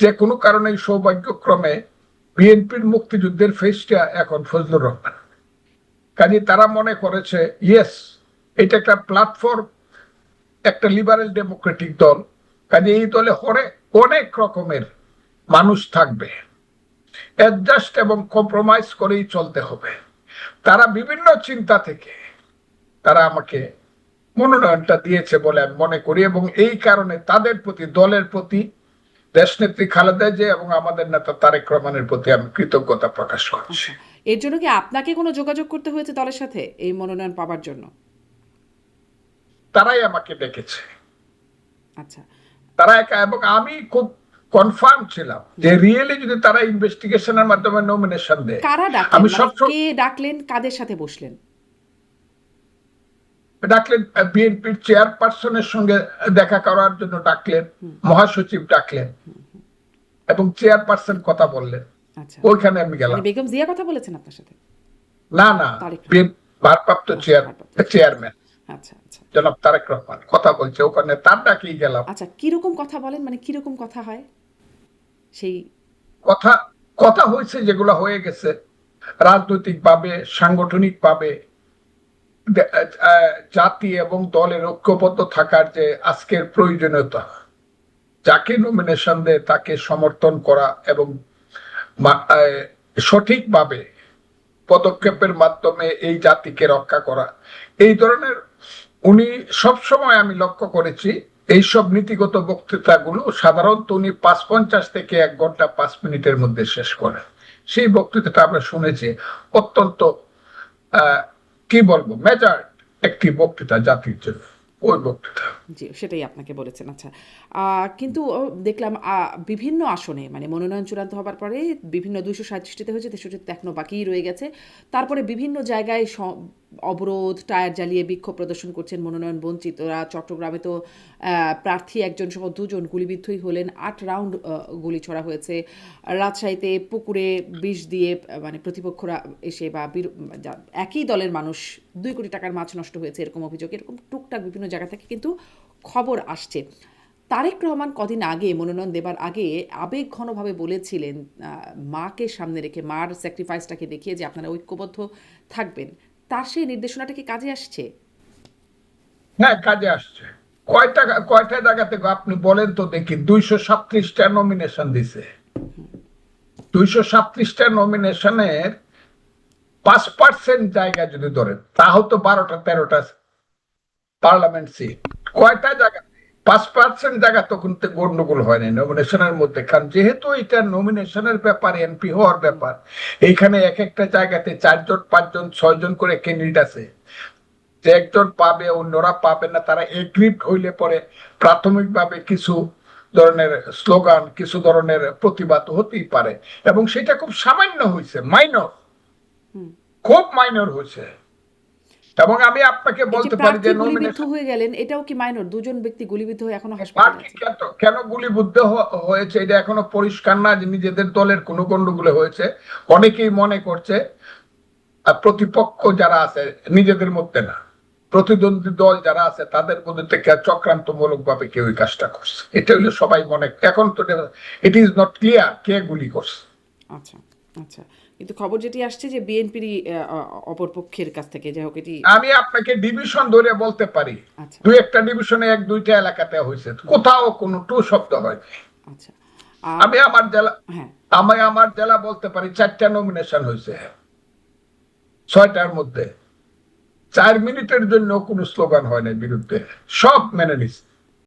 যে কোনো কারণে সৌভাগ্যক্রমে বিএনপির মুক্তিযুদ্ধের ফেসটা এখন ফজলুর রহমান। কাজে তারা মনে করেছে, ইয়েস, এটা একটা প্ল্যাটফর্ম একটা লিবারেল ডেমোক্রেটিক দল। কাজে এই দলে হরে, অনেক রকমের মানুষ থাকবে। অ্যাডজাস্ট এবং কম্প্রোমাইজ করেই চলতে হবে। তারা বিভিন্ন চিন্তা থেকে তারা আমাকে মনোনয়নটা দিয়েছে বলে আমি মনে করি এবং এই কারণে তাদের প্রতি, দলের প্রতি দেশনেত্রী খালেদা যে এবং আমাদের নেতা তারেক রহমানের প্রতি আমি কৃতজ্ঞতা প্রকাশ করছি। আচ্ছা। এর জন্য কি আপনাকে কোনো যোগাযোগ করতে হয়েছে দলের সাথে এই মনোনয়ন পাওয়ার জন্য? তারাই আমাকে ডেকেছে। আচ্ছা। তারা একা এবং আমি খুব কনফার্ম ছিলাম যে রিয়েলি যদি তারা ইনভেস্টিগেশনের মাধ্যমে নমিনেশন দেয় কারা ডাকলেন? আমি মানে সবসময়- কে ডাকলেন? কাদের সাথে বসলেন? ডাকলেন বিএনপির চেয়ারপারসনের সঙ্গে দেখা করার জন্য ডাকলেন মহাসচিব ডাকলেন এবং চেয়ারপারসন কথা বললেন। আচ্ছা। ওইখানে আমি গেলাম। মানে বেগম জিয়া কথা বলেছেন আপনার সাথে? না না ভারপ্রাপ্ত চেয়ার চেয়ারম্যান। আচ্ছা আচ্ছা। জনাব তারেক রহমান কথা বলছে ওখানে তার ডাকেই গেলাম। আচ্ছা কীরকম কথা বলেন? মানে কীরকম কথা হয়? সেই কথা কথা হয়েছে যেগুলো হয়ে গেছে। রাজনৈতিক ভাবে সাংগঠনিক ভাবে জাতি এবং দলের ঐক্যবদ্ধ থাকার যে আজকের প্রয়োজনীয়তা যাকে নমিনেশন দেয় তাকে সমর্থন করা এবং সঠিকভাবে পদক্ষেপের মাধ্যমে এই জাতিকে রক্ষা করা এই ধরনের উনি সবসময় আমি লক্ষ্য করেছি এইসব নীতিগত বক্তৃতাগুলো সাধারণত উনি পাঁচ পঞ্চাশ থেকে এক ঘণ্টা পাঁচ মিনিটের মধ্যে শেষ করেন। সেই বক্তৃতাটা আমরা শুনেছি অত্যন্ত আহ, কি বলব? মেজার একটি বক্তৃতা, জাতির জন্য। জি, সেটাই আপনাকে বলেছেন আচ্ছা। কিন্তু দেখলাম বিভিন্ন আসনে মানে মনোনয়ন চূড়ান্ত হবার পরে বিভিন্ন দুইশো সাঁত্রিশটিতে হয়েছে, তেষট্টিতে এখনও বাকিই রয়ে গেছে। তারপরে বিভিন্ন জায়গায় অবরোধ, টায়ার জ্বালিয়ে বিক্ষোভ প্রদর্শন করছেন মনোনয়ন বঞ্চিতরা চট্টগ্রামে তো প্রার্থী একজন সহ দুজন গুলিবিদ্ধই হলেন। আট রাউন্ড গুলি ছড়া হয়েছে। রাজশাহীতে পুকুরে বিষ দিয়ে মানে প্রতিপক্ষরা এসে বা একই দলের মানুষ, দুই কোটি টাকার মাছ নষ্ট হয়েছে এরকম অভিযোগ। এরকম টুকটাক বিভিন্ন জায়গা থেকে কিন্তু খবর আসছে। তারেক রহমান কদিন আগে মনোনয়ন দেবার আগে আবেগ ঘনভাবে বলেছিলেন মাকে সামনে রেখে, মার স্যাক্রিফাইসটাকে দেখিয়ে যে আপনারা ঐক্যবদ্ধ থাকবেন। তার সেই নির্দেশনাটা কি কাজে আসছে? হ্যাঁ কাজে আসছে। কয়টা কয়টা জায়গা থেকে আপনি বলেন তো দেখি, দুইশো সাতত্রিশটা নমিনেশন দিছে। দুইশো সাতত্রিশটা নমিনেশনের পাঁচ পার্সেন্ট জায়গা যদি ধরেন তাহলে তো বারোটা, তেরোটা পার্লামেন্ট সিট কয়টা জায়গা পাঁচ পার্সেন্ট জায়গা তো কিন্তু গন্ডগোল হয়নি নমিনেশনের মধ্যে। কারণ যেহেতু এটা নমিনেশনের ব্যাপার এমপি হওয়ার ব্যাপার এইখানে এক একটা জায়গাতে চারজন পাঁচজন ছয়জন করে ক্যান্ডিডেট আছে। যে একজন পাবে অন্যরা পাবে না তারা এগ্রিড হইলে পরে প্রাথমিকভাবে কিছু ধরনের স্লোগান কিছু ধরনের প্রতিবাদ হতেই পারে। এবং সেটা খুব সামান্য হয়েছে মাইনর খুব মাইনর হয়েছে এবং আমি আপনাকে বলতে পারি যে গুলিবিদ্ধ হয়ে গেলেন এটাও কি মাইনর দুজন ব্যক্তি গুলিবিদ্ধ হয়ে এখনও হাসপাতালে আছে। কেন? গুলিবুদ্ধ হয়েছে? এটা এখনও পরিষ্কার না যে নিজেদের দলের কোন গন্ডগোলে হয়েছে। অনেকেই মনে করছে আর প্রতিপক্ষ যারা আছে নিজেদের মধ্যে না। প্রতিদ্বন্দ্বী দল যারা আছে তাদের মধ্যে থেকে চক্রান্তমূলক ভাবে কেউ এই কাজটা করছে। এটা হলো সবাই মনে এখন তো ইট ইজ নট ক্লিয়ার কে গুলি করছে। আচ্ছা আচ্ছা। কিন্তু খবর যেটি আসছে যে বিএনপির অপর পক্ষের কাছ থেকে যাই হোক এটি আমি আপনাকে ডিভিশন ধরে বলতে পারি। আচ্ছা। দুই একটা ডিভিশনে এক দুইটা এলাকাতে হয়েছে। কোথাও কোনো টু শব্দ হয়। আচ্ছা। আমি আমার জেলা হ্যাঁ। আমি আমার জেলা বলতে পারি চারটা নমিনেশন হয়েছে। ছয়টার মধ্যে। চার মিনিটের জন্য কোনো স্লোগান হয় না বিরুদ্ধে। সব মেনে নিচ্ছে